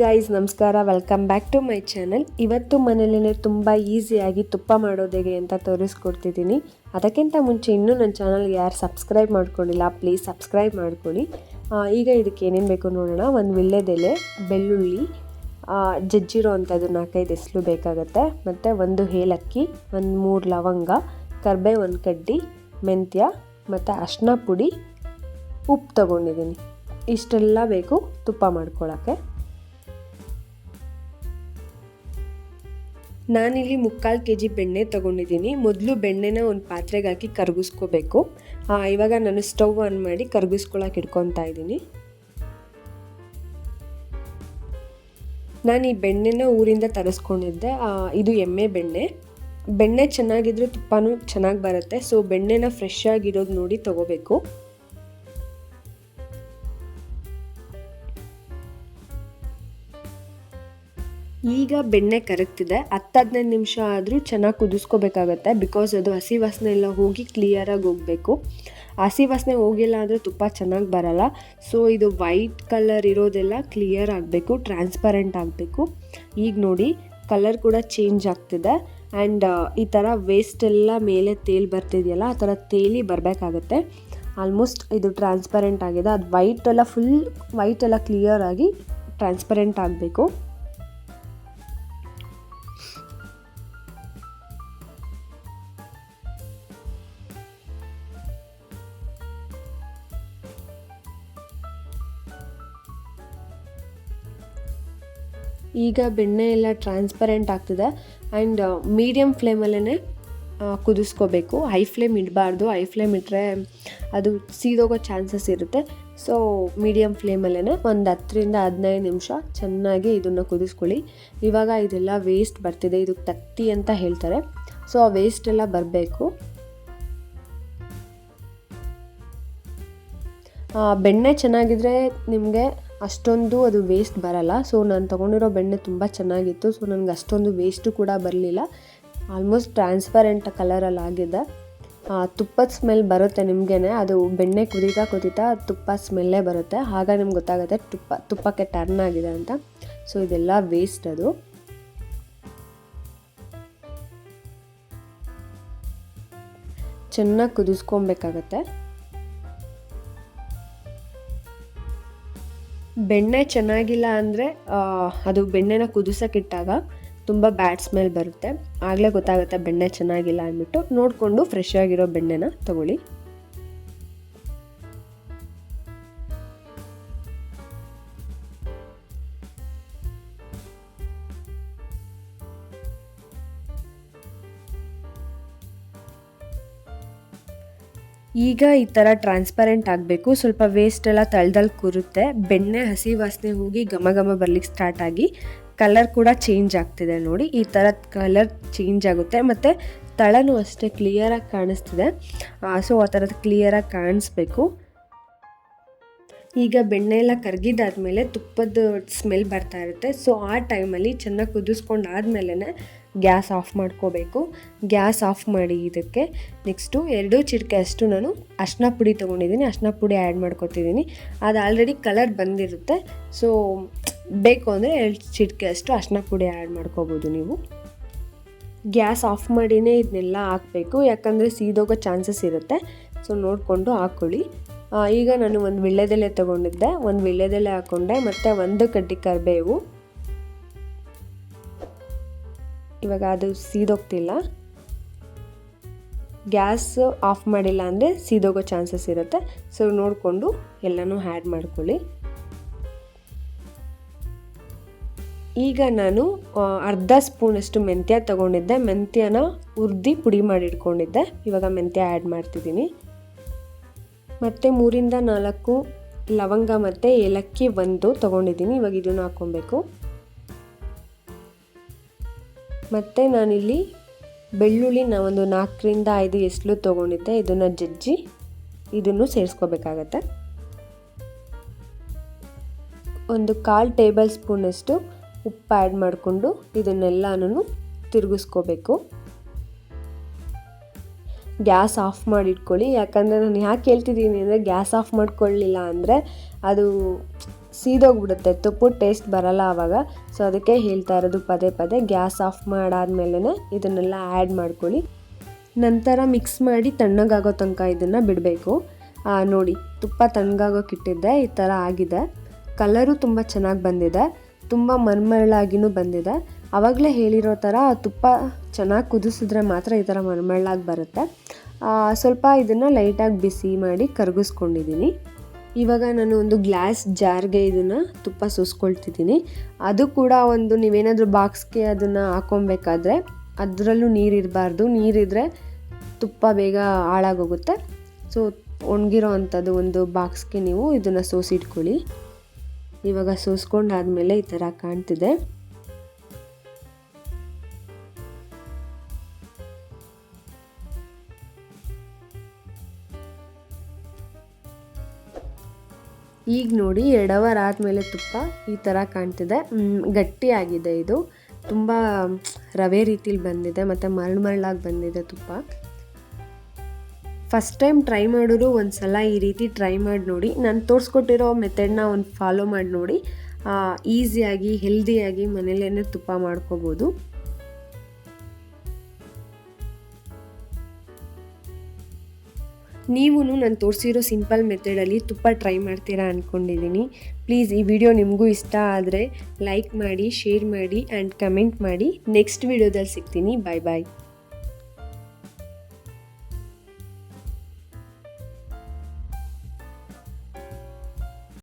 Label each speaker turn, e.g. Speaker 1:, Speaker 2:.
Speaker 1: Guys ನಮಸ್ಕಾರ. Welcome back to my channel ಇವತ್ತು ಮನೇಲೇ ತುಂಬ ಈಸಿಯಾಗಿ ತುಪ್ಪ ಮಾಡೋದು ಹೇಗೆ ಅಂತ ತೋರಿಸ್ಕೊಡ್ತಿದ್ದೀನಿ. ಅದಕ್ಕಿಂತ ಮುಂಚೆ ಇನ್ನೂ ನನ್ನ ಚಾನಲ್ಗೆ ಯಾರು ಸಬ್ಸ್ಕ್ರೈಬ್ ಮಾಡ್ಕೊಂಡಿಲ್ಲ ಪ್ಲೀಸ್ ಸಬ್ಸ್ಕ್ರೈಬ್ ಮಾಡ್ಕೊಳ್ಳಿ. ಈಗ ಇದಕ್ಕೆ ಏನೇನು ಬೇಕು ನೋಡೋಣ. ಒಂದು ವಿಳ್ಳೆದೆಲೆ, ಬೆಳ್ಳುಳ್ಳಿ ಜಜ್ಜಿರೋ ಅಂಥದ್ದು ನಾಲ್ಕೈದು ಎಸ್ಲು ಬೇಕಾಗತ್ತೆ. ಮತ್ತು ಒಂದು ಏಲಕ್ಕಿ, ಒಂದು ಮೂರು ಲವಂಗ, ಕರ್ಬೇ ಒಂದು ಕಡ್ಡಿ, ಮೆಂತ್ಯ, ಮತ್ತು ಅರ್ಶಿನ ಪುಡಿ ಉಪ್ಪು ತಗೊಂಡಿದ್ದೀನಿ. ಇಷ್ಟೆಲ್ಲ ಬೇಕು ತುಪ್ಪ ಮಾಡ್ಕೊಳ್ಳೋಕ್ಕೆ ನಾನಿಲ್ಲಿ ಮುಕ್ಕಾಲು ಕೆ ಜಿ ಬೆಣ್ಣೆ ತೊಗೊಂಡಿದ್ದೀನಿ. ಮೊದಲು ಬೆಣ್ಣೆನ ಒಂದು ಪಾತ್ರೆಗೆ ಹಾಕಿ ಕರಗಿಸ್ಕೋಬೇಕು ಇವಾಗ ನಾನು ಸ್ಟವ್ ಆನ್ ಮಾಡಿ ಕರಗಿಸ್ಕೊಳಕ್ಕೆ ಇಟ್ಕೊತಾ ಇದ್ದೀನಿ. ನಾನು ಈ ಬೆಣ್ಣೆನ ಊರಿಂದ ತರಿಸ್ಕೊಂಡಿದ್ದೆ. ಇದು ಎಮ್ಮೆ ಬೆಣ್ಣೆ. ಬೆಣ್ಣೆ ಚೆನ್ನಾಗಿದ್ರೆ ತುಪ್ಪನೂ ಚೆನ್ನಾಗಿ ಬರುತ್ತೆ. ಸೊ, ಬೆಣ್ಣೆನ ಫ್ರೆಶ್ ಆಗಿರೋದು ನೋಡಿ ತಗೋಬೇಕು. ಈಗ ಬೆಣ್ಣೆ ಕರಗ್ತಿದೆ. ಹತ್ತು ಹದಿನೈದು ನಿಮಿಷ ಆದರೂ ಚೆನ್ನಾಗಿ ಕುದಿಸ್ಕೋಬೇಕಾಗತ್ತೆ. ಬಿಕಾಸ್ ಅದು ಹಸಿ ವಾಸನೆ ಎಲ್ಲ ಹೋಗಿ ಕ್ಲಿಯರಾಗಿ ಹೋಗಬೇಕು. ಹಸಿ ವಾಸನೆ ಹೋಗಿಲ್ಲ ಅಂದರೆ ತುಪ್ಪ ಚೆನ್ನಾಗಿ ಬರಲ್ಲ. ಸೊ ಇದು ವೈಟ್ ಕಲರ್ ಇರೋದೆಲ್ಲ ಕ್ಲಿಯರ್ ಆಗಬೇಕು ಟ್ರಾನ್ಸ್ಪರೆಂಟ್ ಆಗಬೇಕು. ಈಗ ನೋಡಿ ಕಲರ್ ಕೂಡ ಚೇಂಜ್ ಆಗ್ತಿದೆ. ಆ್ಯಂಡ್ ಈ ಥರ ವೇಸ್ಟ್ ಎಲ್ಲ ಮೇಲೆ ತೇಲ್ ಬರ್ತಿದೆಯಲ್ಲ, ಆ ಥರ ತೇಲಿ ಬರಬೇಕಾಗತ್ತೆ. ಆಲ್ಮೋಸ್ಟ್ ಇದು ಟ್ರಾನ್ಸ್ಪರೆಂಟ್ ಆಗಿದೆ. ಅದು ವೈಟ್ ಎಲ್ಲ ಫುಲ್ ವೈಟ್ ಎಲ್ಲ ಕ್ಲಿಯರ್ ಆಗಿ ಟ್ರಾನ್ಸ್ಪರೆಂಟ್ ಆಗಬೇಕು. ಈಗ ಬೆಣ್ಣೆ ಎಲ್ಲ ಟ್ರಾನ್ಸ್ಪರೆಂಟ್ ಆಗ್ತಿದೆ. ಆ್ಯಂಡ್ ಮೀಡಿಯಮ್ ಫ್ಲೇಮಲ್ಲೇ ಕುದಿಸ್ಕೋಬೇಕು. ಹೈ ಫ್ಲೇಮ್ ಇಡಬಾರ್ದು. ಹೈ ಫ್ಲೇಮ್ ಇಟ್ಟರೆ ಅದು ಸೀದೋಗೋ ಚಾನ್ಸಸ್ ಇರುತ್ತೆ. ಸೊ ಮೀಡಿಯಮ್ ಫ್ಲೇಮಲ್ಲೇ ಒಂದು ಹತ್ತರಿಂದ ಹದಿನೈದು ನಿಮಿಷ ಚೆನ್ನಾಗಿ ಇದನ್ನು ಕುದಿಸ್ಕೊಳ್ಳಿ. ಇವಾಗ ಇದೆಲ್ಲ ವೇಸ್ಟ್ ಬರ್ತಿದೆ. ಇದು ತತ್ತಿ ಅಂತ ಹೇಳ್ತಾರೆ. ಸೊ ಆ ವೇಸ್ಟ್ ಎಲ್ಲ ಬರಬೇಕು. ಬೆಣ್ಣೆ ಚೆನ್ನಾಗಿದ್ರೆ ನಿಮಗೆ ಅಷ್ಟೊಂದು ಅದು ವೇಸ್ಟ್ ಬರಲ್ಲ. ಸೊ ನಾನು ತೊಗೊಂಡಿರೋ ಬೆಣ್ಣೆ ತುಂಬ ಚೆನ್ನಾಗಿತ್ತು. ಸೊ ನನಗೆ ಅಷ್ಟೊಂದು ವೇಸ್ಟು ಕೂಡ ಬರಲಿಲ್ಲ. ಆಲ್ಮೋಸ್ಟ್ ಟ್ರಾನ್ಸ್ಪರೆಂಟ್ ಕಲರಲ್ಲಿ ಆಗಿದೆ. ತುಪ್ಪದ ಸ್ಮೆಲ್ ಬರುತ್ತೆ ನಿಮಗೇ ಅದು ಬೆಣ್ಣೆ ಕುದೀತಾ ಕುದೀತಾ ತುಪ್ಪ ಸ್ಮೆಲ್ಲೇ ಬರುತ್ತೆ. ಆಗ ನಿಮ್ಗೆ ಗೊತ್ತಾಗುತ್ತೆ ತುಪ್ಪ, ತುಪ್ಪಕ್ಕೆ ಟರ್ನ್ ಆಗಿದೆ ಅಂತ. ಸೊ ಇದೆಲ್ಲ ವೇಸ್ಟ್ ಅದು. ಚೆನ್ನಾಗಿ ಕುದಿಸ್ಕೊಬೇಕಾಗತ್ತೆ. ಬೆಣ್ಣೆ ಚೆನ್ನಾಗಿಲ್ಲ ಅಂದರೆ ಅದು ಬೆಣ್ಣೆನ ಕುದಿಸೋಕ್ಕಿಟ್ಟಾಗ ತುಂಬ ಬ್ಯಾಡ್ ಸ್ಮೆಲ್ ಬರುತ್ತೆ. ಆಗಲೇ ಗೊತ್ತಾಗುತ್ತೆ ಬೆಣ್ಣೆ ಚೆನ್ನಾಗಿಲ್ಲ ಅಂದ್ಬಿಟ್ಟು. ನೋಡಿಕೊಂಡು ಫ್ರೆಶ್ ಆಗಿರೋ ಬೆಣ್ಣೆನ ತಗೊಳ್ಳಿ. ಈಗ ಈ ಥರ ಟ್ರಾನ್ಸ್ಪರೆಂಟ್ ಆಗಬೇಕು. ಸ್ವಲ್ಪ ವೇಸ್ಟ್ ಎಲ್ಲ ತಳ್ದಲ್ಲಿ ಕೂರುತ್ತೆ. ಬೆಣ್ಣೆ, ಹಸಿ ವಾಸನೆ ಹೋಗಿ ಘಮ ಘಮ ಬರ್ಲಿಕ್ಕೆ ಸ್ಟಾರ್ಟ್ ಆಗಿ ಕಲರ್ ಕೂಡ ಚೇಂಜ್ ಆಗ್ತಿದೆ ನೋಡಿ. ಈ ಥರ ಕಲರ್ ಚೇಂಜ್ ಆಗುತ್ತೆ. ಮತ್ತು ತಳನೂ ಅಷ್ಟೇ ಕ್ಲಿಯರಾಗಿ ಕಾಣಿಸ್ತಿದೆ. ಸೊ ಆ ಥರದ್ದು ಕ್ಲಿಯರಾಗಿ ಕಾಣಿಸ್ಬೇಕು. ಈಗ ಬೆಣ್ಣೆ ಎಲ್ಲ ಕರಗಿದಾದ್ಮೇಲೆ ತುಪ್ಪದ ಸ್ಮೆಲ್ ಬರ್ತಾ ಇರುತ್ತೆ. ಸೊ ಆ ಟೈಮಲ್ಲಿ ಚೆನ್ನಾಗಿ ಕುದಿಸ್ಕೊಂಡು ಆದಮೇಲೆ ಗ್ಯಾಸ್ ಆಫ್ ಮಾಡ್ಕೋಬೇಕು. ಗ್ಯಾಸ್ ಆಫ್ ಮಾಡಿ ಇದಕ್ಕೆ ನೆಕ್ಸ್ಟು ಎರಡು ಚಿಟಿಕೆ ಅಷ್ಟು ನಾನು ಅರ್ಶಿನ ಪುಡಿ ತೊಗೊಂಡಿದ್ದೀನಿ. ಅರ್ಶಿನ ಪುಡಿ ಆ್ಯಡ್ ಮಾಡ್ಕೊತಿದ್ದೀನಿ. ಅದು ಆಲ್ರೆಡಿ ಕಲರ್ ಬಂದಿರುತ್ತೆ. ಸೊ ಬೇಕು ಅಂದರೆ ಎರಡು ಚಿಟಕೆ ಅಷ್ಟು ಅರ್ಶಿನ ಪುಡಿ ಆ್ಯಡ್ ಮಾಡ್ಕೋಬೋದು ನೀವು. ಗ್ಯಾಸ್ ಆಫ್ ಮಾಡಿನೇ ಇದನ್ನೆಲ್ಲ ಹಾಕಬೇಕು. ಯಾಕಂದರೆ ಸೀದೋಗೋ ಚಾನ್ಸಸ್ ಇರುತ್ತೆ. ಸೊ ನೋಡಿಕೊಂಡು ಹಾಕ್ಕೊಳ್ಳಿ ಈಗ ನಾನು ಒಂದು ವಿಳ್ಳೆದೆಲೆ ತೊಗೊಂಡಿದ್ದೆ. ಒಂದು ವಿಳ್ಳೆದೆಲೆ ಹಾಕ್ಕೊಂಡೆ ಮತ್ತು ಒಂದು ಕಡ್ಡಿ ಕರಿಬೇವು. ಇವಾಗ ಅದು ಸೀದೋಗ್ತಿಲ್ಲ. ಗ್ಯಾಸ್ ಆಫ್ ಮಾಡಿಲ್ಲ ಅಂದರೆ ಸೀದೋಗೋ ಚಾನ್ಸಸ್ ಇರುತ್ತೆ. ಸೊ ನೋಡಿಕೊಂಡು ಎಲ್ಲನೂ ಆ್ಯಡ್ ಮಾಡ್ಕೊಳ್ಳಿ. ಈಗ ನಾನು ಅರ್ಧ ಸ್ಪೂನಷ್ಟು ಮೆಂತ್ಯ ತೊಗೊಂಡಿದ್ದೆ. ಮೆಂತ್ಯನ ಉರ್ದಿ ಪುಡಿ ಮಾಡಿ ಇಟ್ಕೊಂಡಿದ್ದೆ ಇವಾಗ ಮೆಂತ್ಯ ಆ್ಯಡ್ ಮಾಡ್ತಿದ್ದೀನಿ. ಮತ್ತು ಮೂರಿಂದ ನಾಲ್ಕು ಲವಂಗ ಮತ್ತು ಏಲಕ್ಕಿ ಒಂದು ತೊಗೊಂಡಿದ್ದೀನಿ. ಇವಾಗ ಇದನ್ನು ಹಾಕ್ಕೊಬೇಕು. ಮತ್ತು ನಾನಿಲ್ಲಿ ಬೆಳ್ಳುಳ್ಳಿ ನಾ ಒಂದು ನಾಲ್ಕರಿಂದ ಐದು ಎಸ್ಲು ತೊಗೊಂಡಿದ್ದೆ. ಇದನ್ನು ಜಜ್ಜಿ ಇದನ್ನು ಸೇರಿಸ್ಕೋಬೇಕಾಗತ್ತೆ. ಒಂದು ಕಾಲು ಟೇಬಲ್ ಸ್ಪೂನಷ್ಟು ಉಪ್ಪು ಆ್ಯಡ್ ಮಾಡಿಕೊಂಡು ಇದನ್ನೆಲ್ಲನೂ ತಿರುಗಿಸ್ಕೋಬೇಕು. ಗ್ಯಾಸ್ ಆಫ್ ಮಾಡಿ ಇಟ್ಕೊಳ್ಳಿ ಯಾಕಂದರೆ ನಾನು ಯಾಕೆ ಹೇಳ್ತಿದ್ದೀನಿ ಅಂದರೆ ಗ್ಯಾಸ್ ಆಫ್ ಮಾಡ್ಕೊಳ್ಳಿಲ್ಲ ಅಂದರೆ ಅದು ಸೀದೋಗ್ಬಿಡುತ್ತೆ. ತುಪ್ಪು ಟೇಸ್ಟ್ ಬರಲ್ಲ ಆವಾಗ. ಸೊ ಅದಕ್ಕೆ ಹೇಳ್ತಾ ಇರೋದು ಪದೇ ಪದೇ ಗ್ಯಾಸ್ ಆಫ್ ಮಾಡಾದ್ಮೇಲೆ ಇದನ್ನೆಲ್ಲ ಆ್ಯಡ್ ಮಾಡ್ಕೊಳ್ಳಿ. ನಂತರ ಮಿಕ್ಸ್ ಮಾಡಿ ತಣ್ಣಗಾಗೋ ತನಕ ಇದನ್ನು ಬಿಡಬೇಕು. ನೋಡಿ, ತುಪ್ಪ ತಣ್ಣಗಾಗೋಕೆ ಇಟ್ಟಿದ್ದೆ, ಈ ಥರ ಆಗಿದೆ. ಕಲರು ತುಂಬ ಚೆನ್ನಾಗಿ ಬಂದಿದೆ. ತುಂಬ ಮರ್ಮಳ್ಳಾಗಿನೂ ಬಂದಿದೆ. ಆವಾಗಲೇ ಹೇಳಿರೋ ಥರ ತುಪ್ಪ ಚೆನ್ನಾಗಿ ಕುದಿಸಿದ್ರೆ ಮಾತ್ರ ಈ ಥರ ಮರ್ಮರಳಾಗಿ ಬರುತ್ತೆ. ಸ್ವಲ್ಪ ಇದನ್ನು ಲೈಟಾಗಿ ಬಿಸಿ ಮಾಡಿ ಕರಗಿಸ್ಕೊಂಡಿದ್ದೀನಿ ಇವಾಗ ನಾನು ಒಂದು ಗ್ಲಾಸ್ ಜಾರ್ಗೆ ಇದನ್ನು ತುಪ್ಪ ಸೂಸ್ಕೊಳ್ತಿದ್ದೀನಿ. ಅದು ಕೂಡ ಒಂದು ನೀವೇನಾದರೂ ಬಾಕ್ಸ್ಗೆ ಅದನ್ನು ಹಾಕೊಬೇಕಾದ್ರೆ ಅದರಲ್ಲೂ ನೀರಿರಬಾರ್ದು ನೀರಿದ್ರೆ ತುಪ್ಪ ಬೇಗ ಹಾಳಾಗೋಗುತ್ತೆ. ಸೊ ಒಣಗಿರೋ ಅಂಥದ್ದು ಒಂದು ಬಾಕ್ಸ್ಗೆ ನೀವು ಇದನ್ನು ಸೋಸಿಟ್ಕೊಳ್ಳಿ. ಇವಾಗ ಸೋಸ್ಕೊಂಡಾದ್ಮೇಲೆ ಈ ಥರ ಕಾಣ್ತಿದೆ. ಈಗ ನೋಡಿ ಎರಡು ಅವರ್ ಆದಮೇಲೆ ತುಪ್ಪ ಈ ಥರ ಕಾಣ್ತಿದೆ. ಗಟ್ಟಿಯಾಗಿದೆ ಇದು. ತುಂಬ ರವೆ ರೀತಿಲಿ ಬಂದಿದೆ, ಮತ್ತು ಮರಳು ಮರಳಾಗಿ ಬಂದಿದೆ ತುಪ್ಪ. ಫಸ್ಟ್ ಟೈಮ್ ಟ್ರೈ ಮಾಡೋರು ಒಂದು ಸಲ ಈ ರೀತಿ ಟ್ರೈ ಮಾಡಿ ನೋಡಿ. ನಾನು ತೋರಿಸ್ಕೊಟ್ಟಿರೋ ಮೆಥಡ್ನ ಒಂದು ಫಾಲೋ ಮಾಡಿ ನೋಡಿ. ಈಸಿಯಾಗಿ ಹೆಲ್ದಿಯಾಗಿ ಮನೇಲೇ ತುಪ್ಪ ಮಾಡ್ಕೋಬೋದು. ನೀವು ನಾನು ತೋರಿಸಿರೋ ಸಿಂಪಲ್ ಮೆಥಡಲ್ಲಿ ತುಪ್ಪ ಟ್ರೈ ಮಾಡ್ತೀರಾ ಅಂದ್ಕೊಂಡಿದ್ದೀನಿ ಪ್ಲೀಸ್ ಈ ವಿಡಿಯೋ ನಿಮಗೂ ಇಷ್ಟ ಆದರೆ ಲೈಕ್ ಮಾಡಿ ಶೇರ್ ಮಾಡಿ ಆ್ಯಂಡ್ ಕಮೆಂಟ್ ಮಾಡಿ. ನೆಕ್ಸ್ಟ್ ವಿಡಿಯೋದಲ್ಲಿ ಸಿಗ್ತೀನಿ. ಬಾಯ್ ಬಾಯ್